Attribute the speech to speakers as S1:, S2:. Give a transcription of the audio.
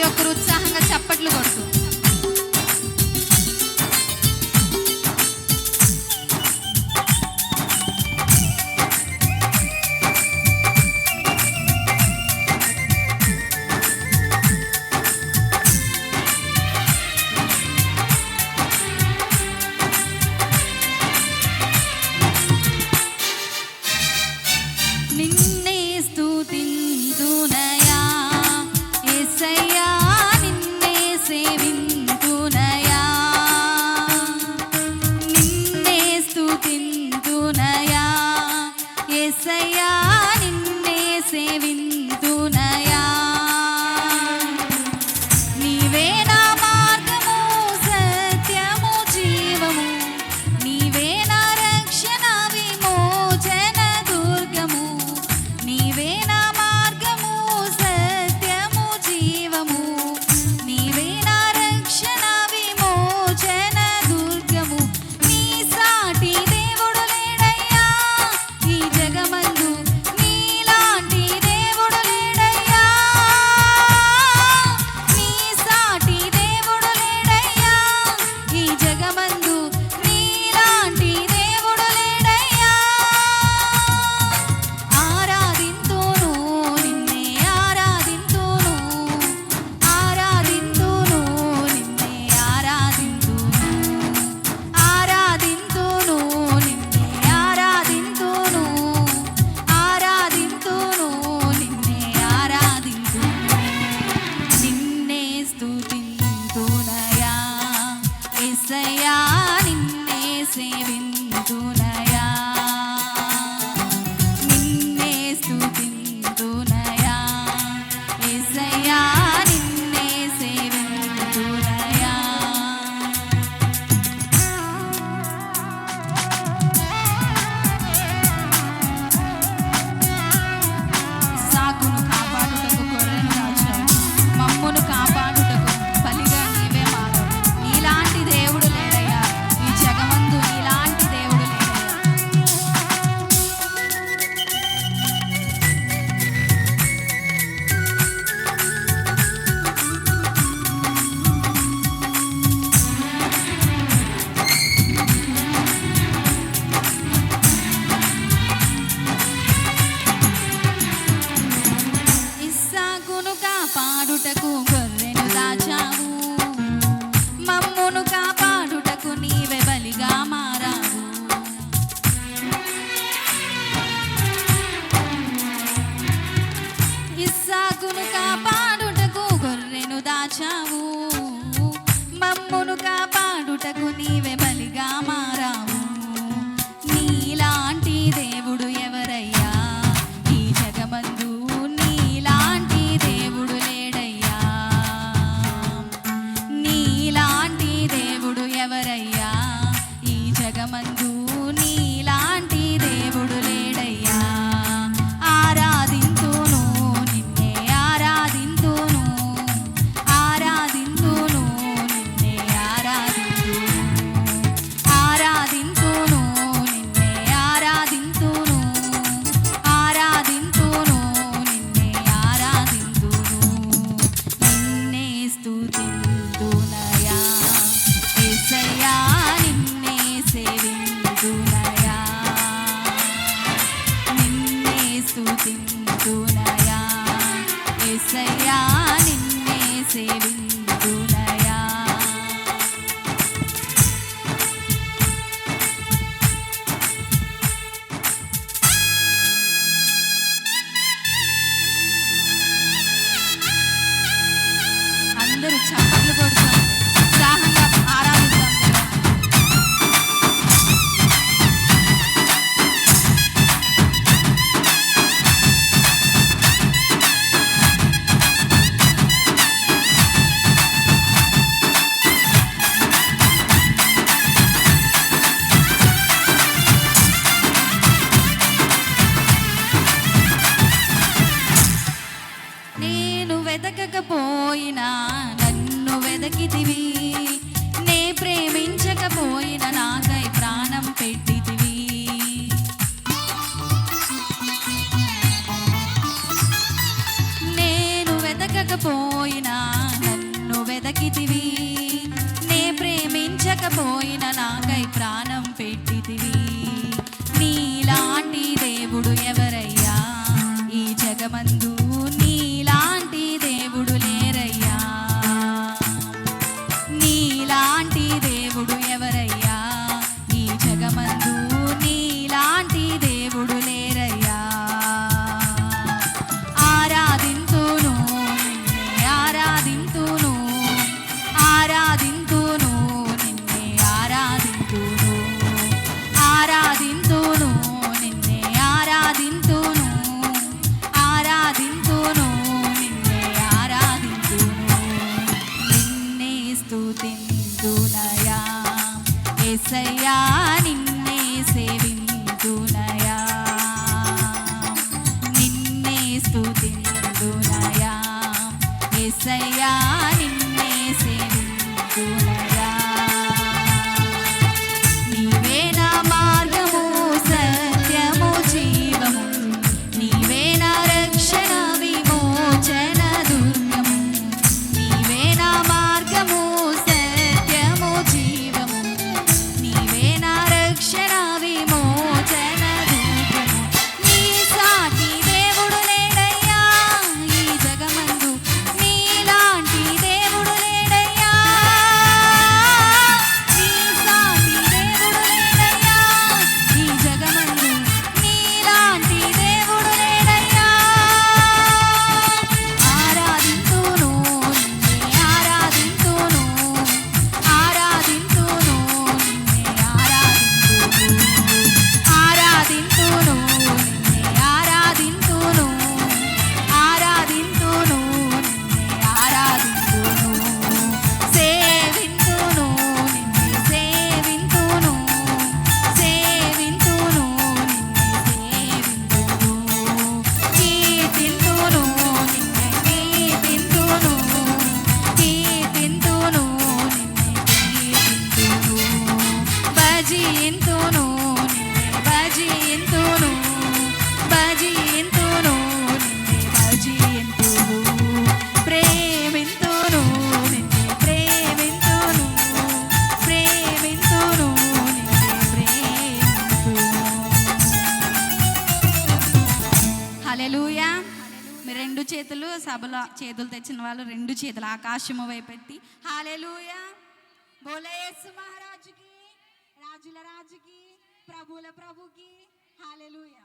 S1: ప్రతి ఒక్కరు ఉత్సాహంగా చప్పట్లు కొడుతూ నిన్నే ఏసయ్యా నిన్నే సేవిందున హలెలుయా మీ రెండు చేతులు సభలో చేతులు తెచ్చిన వాళ్ళు రెండు చేతులు ఆకాశము వైపెట్టి హాలెలుయా బోలయేసు మహారాజుకి రాజుల రాజుకి ప్రభుల ప్రభుకి హాలెలుయా